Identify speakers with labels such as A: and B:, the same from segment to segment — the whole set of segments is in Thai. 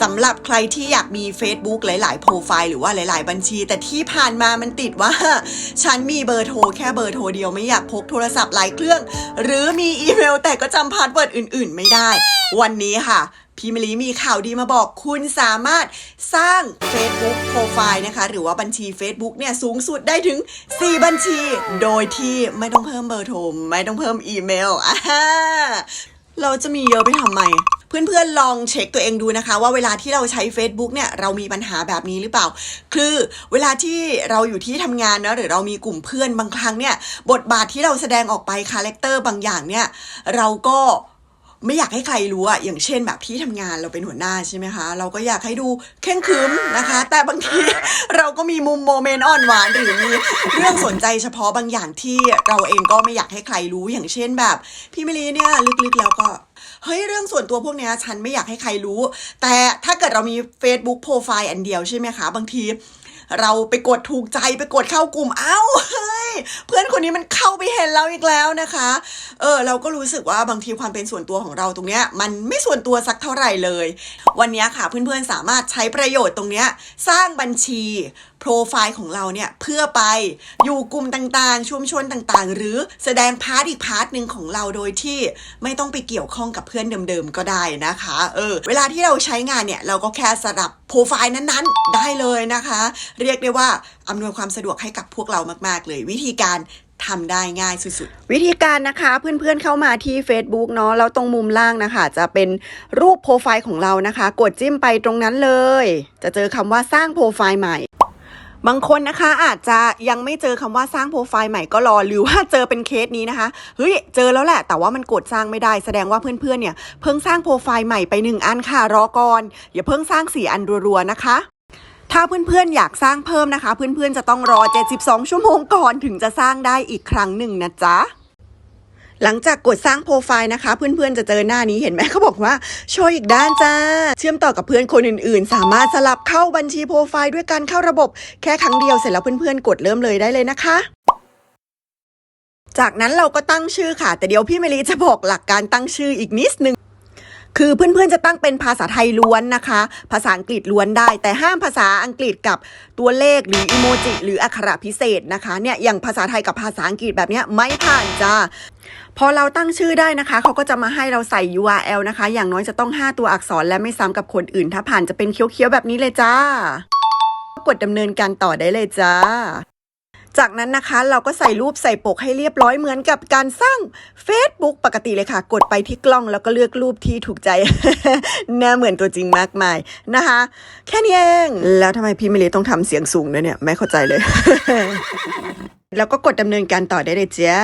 A: สำหรับใครที่อยากมี Facebook หลาย ๆ โปรไฟล์หรือว่าหลาย ๆ บัญชี แต่ที่ผ่านมามันติดว่า ฉันมีเบอร์โทรแค่เบอร์โทรเดียวไม่อยากพกโทรศัพท์หลายเครื่อง หรือมีอีเมลแต่ก็จำพาสเวิร์ดอื่น ๆ ไม่ได้ วันนี้ค่ะพี่มลีมีข่าวดีมาบอกคุณสามารถสร้าง Facebook โปรไฟล์นะคะ หรือว่าบัญชี Facebook เนี่ยสูงสุดได้ถึง 4 บัญชี โดยที่ไม่ต้องเพิ่มเบอร์โทรไม่ต้องเพิ่มอีเมลอ่าเราจะมีเยอะไปทำไม เพื่อนๆลองเช็คตัวเองดูนะคะ ว่าเวลาที่เราใช้ Facebook เนี่ยเรามีปัญหาแบบนี้หรือเปล่า คือเวลาที่เราอยู่ที่ทำงานเนอะหรือเรามีกลุ่มเพื่อนบางครั้งเนี่ยบทบาทที่เราแสดงออกไปคาแรคเตอร์บางอย่างเนี่ยเราก็ไม่อยากให้ใครรู้อะอย่างเช่นแบบที่ทำงานเราเป็นหัวหน้าใช่ไหมคะ เราก็อยากให้ดูเข่งขรึมนะคะ แต่บางทีเราก็มีมุมโมเมนต์อ่อนหวานหรือมีเรื่องสนใจเฉพาะบางอย่างที่เราเองก็ไม่อยากให้ใครรู้อย่างเช่นแบบ พี่มิลีเนี่ยลึกๆแล้วก็ เฮ้ยเรื่องส่วนตัวพวกเนี้ยฉันไม่อยากให้ใครรู้ แต่ถ้าเกิดเรามี Facebook โปรไฟล์อันเดียวใช่ไหมคะ บางทีเราไปกดถูกใจไปกดเข้ากลุ่มเอ้าเฮ้ยเพื่อนคนนี้มันเข้าไปเห็นเราอีกแล้วนะคะ เออเราก็รู้สึกว่าบางทีความเป็นส่วนตัวของเราตรงเนี้ยมันไม่ส่วนตัวสักเท่าไหร่เลย วันนี้ค่ะเพื่อนๆสามารถใช้ประโยชน์ตรงเนี้ยสร้างบัญชี โปรไฟล์ของเราเนี่ยเพื่อไปอยู่กลุ่มต่างๆ ชุมชนต่างๆ หรือแสดงพาร์ทอีกพาร์ทหนึ่งของเราโดยที่ไม่ต้องไปเกี่ยวข้องกับเพื่อนเดิมๆก็ได้นะคะเออเวลาที่เราใช้งานเนี่ยเราก็แค่สลับโปรไฟล์นั้นๆ ได้เลยนะคะ เรียกได้ว่าอำนวยความสะดวกให้กับพวกเรามากๆ เลยวิธีการทำได้ง่ายสุดๆ วิธีการนะคะเพื่อนๆเข้ามาที่ Facebook เนาะแล้วตรงมุมล่างนะคะ จะเป็นรูปโปรไฟล์ของเรานะคะ กดจิ้มไปตรงนั้นเลย จะเจอคำว่าสร้างโปรไฟล์ใหม่ บางคนนะคะอาจจะยังไม่เจอคำว่าสร้างโปรไฟล์ใหม่ก็รอหรือว่าเจอเป็นเคสนี้นะคะเฮ้ยเจอแล้วแหละ แต่ว่ามันกดสร้างไม่ได้แสดงว่าเพื่อนๆเนี่ยเพิ่งสร้างโปรไฟล์ใหม่ไปหนึ่งอันค่ะรอก่อนอย่าเพิ่งสร้างสี่อันรัวๆนะคะถ้าเพื่อนๆ อยากสร้างเพิ่มนะคะ เพื่อนๆ จะต้องรอ 72 ชั่วโมงก่อนถึงจะสร้างได้อีกครั้งหนึ่งนะจ๊ะ หลังจากกดสร้างโปรไฟล์นะคะ เพื่อนๆจะเจอหน้านี้เห็นไหมเขาบอกว่าโชว์อีกด้านจ้า เชื่อมต่อกับเพื่อนคนอื่นๆ สามารถสลับเข้าบัญชีโปรไฟล์ด้วยการเข้าระบบแค่ครั้งเดียวเสร็จแล้วเพื่อนๆ กดเริ่มเลยได้เลยนะคะจากนั้นเราก็ตั้งชื่อค่ะ แต่เดี๋ยวพี่เมลีจะบอกหลักการตั้งชื่ออีกนิดนึง คือเพื่อนๆจะตั้งเป็นภาษาไทยล้วนนะคะ ภาษาอังกฤษล้วนได้ แต่ห้ามภาษาอังกฤษกับตัวเลขหรืออีโมจิหรืออักขระพิเศษนะคะเนี่ยอย่างภาษาไทยกับภาษาอังกฤษแบบนี้ไม่ผ่านจ้า พอเราตั้งชื่อได้นะคะ เขาก็จะมาให้เราใส่ URL นะคะ อย่างน้อยจะต้อง 5 ตัวอักษรและไม่ซ้ำกับคนอื่น ถ้าผ่านจะเป็นเคี้ยวๆแบบนี้เลยจ้า กดดำเนินการต่อได้เลยจ้า จากนั้นนะคะเราก็ใส่รูปใส่ปกให้เรียบร้อยเหมือนกับการสร้าง Facebook ปกติเลยค่ะ กดไปที่กล้องแล้วก็เลือกรูปที่ถูกใจ หน้าเหมือนตัวจริงมากมายนะคะ แค่นี้เอง แล้วทำไมพี่เมลีต้องทำเสียงสูงด้วยเนี่ย ไม่เข้าใจเลย แล้วก็กดดำเนินการต่อได้เลยจ้า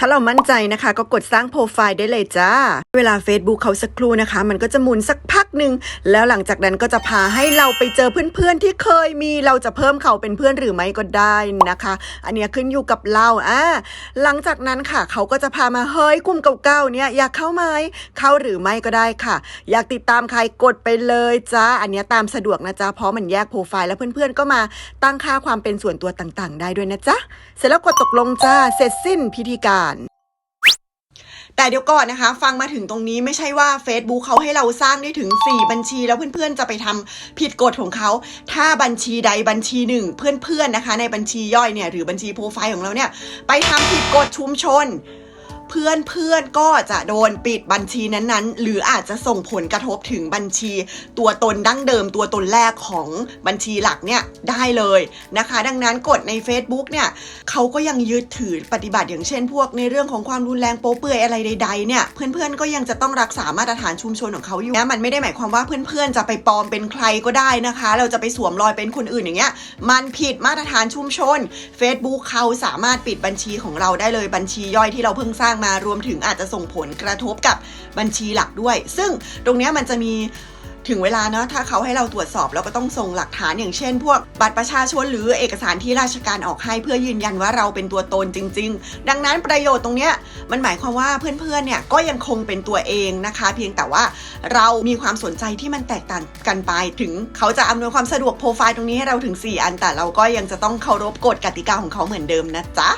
A: ถ้าเรามั่นใจนะคะ ก็กดสร้างโปรไฟล์ได้เลยจ้า เวลา Facebook เขาสักครู่นะคะ มันก็จะหมุนสักพักหนึ่งแล้วหลังจากนั้นก็จะพาให้เราไปเจอเพื่อนๆที่เคยมีเราจะเพิ่มเขาเป็นเพื่อนหรือไม่ก็ได้นะคะ อันนี้ขึ้นอยู่กับเราอ่าหลังจากนั้นค่ะ เขาก็จะพามาเฮ้ยกลุ่มเก่าๆเนี่ยอยากเข้าไหมเข้าหรือไม่ก็ได้ค่ะ อยากติดตามใครกดไปเลยจ้าอันนี้ตามสะดวกนะจ๊ะเพราะมันแยกโปรไฟล์แล้วเพื่อนๆก็มาตั้งค่าความเป็นส่วนตัวต่างๆ ได้ด้วยนะจ๊ะเสร็จแล้วกดตกลงจ้าเสร็จสิ้นพิธีการ แต่เดี๋ยวก่อนนะคะ ฟังมาถึงตรงนี้ไม่ใช่ว่า Facebook เขาให้เราสร้างได้ถึง 4 บัญชี แล้วเพื่อนๆจะไปทำผิดกฎของเขา ถ้าบัญชีใดบัญชีหนึ่งเพื่อนๆนะคะ ในบัญชีย่อยเนี่ยหรือบัญชีโปรไฟล์ของเราเนี่ยไปทำผิดกฎชุมชน เพื่อนเพื่อนๆก็จะโดนปิดบัญชีนั้นๆ หรืออาจจะส่งผลกระทบถึงบัญชีตัวตนดั้งเดิมตัวตนแรกของบัญชีหลักเนี่ยได้เลยนะคะ ดังนั้นกฎใน Facebook เนี่ยเขาก็ยังยึดถือปฏิบัติอย่างเช่น พวกในเรื่องของความรุนแรงโป๊เปื่อยอะไรใดๆเนี่ยเพื่อนๆก็ยังจะต้องรักษามาตรฐานชุมชนของเขาอยู่นะมันไม่ได้หมายความว่าเพื่อนๆจะไปปลอมเป็นใครก็ได้นะคะ เราจะไปสวมรอยเป็นคนอื่นอย่างเงี้ยมันผิดมาตรฐานชุมชน Facebook เขาสามารถปิดบัญชีของเราได้เลยบัญชีย่อยที่เราเพิ่งสร้างมารวมถึงอาจจะส่งผลกระทบกับบัญชีหลักด้วย ซึ่งตรงนี้มันจะมีถึงเวลาเนาะถ้าเขาให้เราตรวจสอบเราก็ต้องส่งหลักฐานอย่างเช่น พวกบัตรประชาชนหรือเอกสารที่ราชการออกให้เพื่อยืนยันว่าเราเป็นตัวตนจริง ๆ ดังนั้นประโยชน์ตรงเนี้ยมันหมายความว่าเพื่อนๆเนี่ยก็ยังคงเป็นตัวเองนะคะ เพียงแต่ว่าเรามีความสนใจที่มันแตกต่างกันไป ถึงเขาจะอำนวยความสะดวกโปรไฟล์ตรงนี้ให้เราถึง 4 อันแต่เราก็ยังจะต้องเคารพกฎกติกาของเขาเหมือนเดิมนะจ๊ะ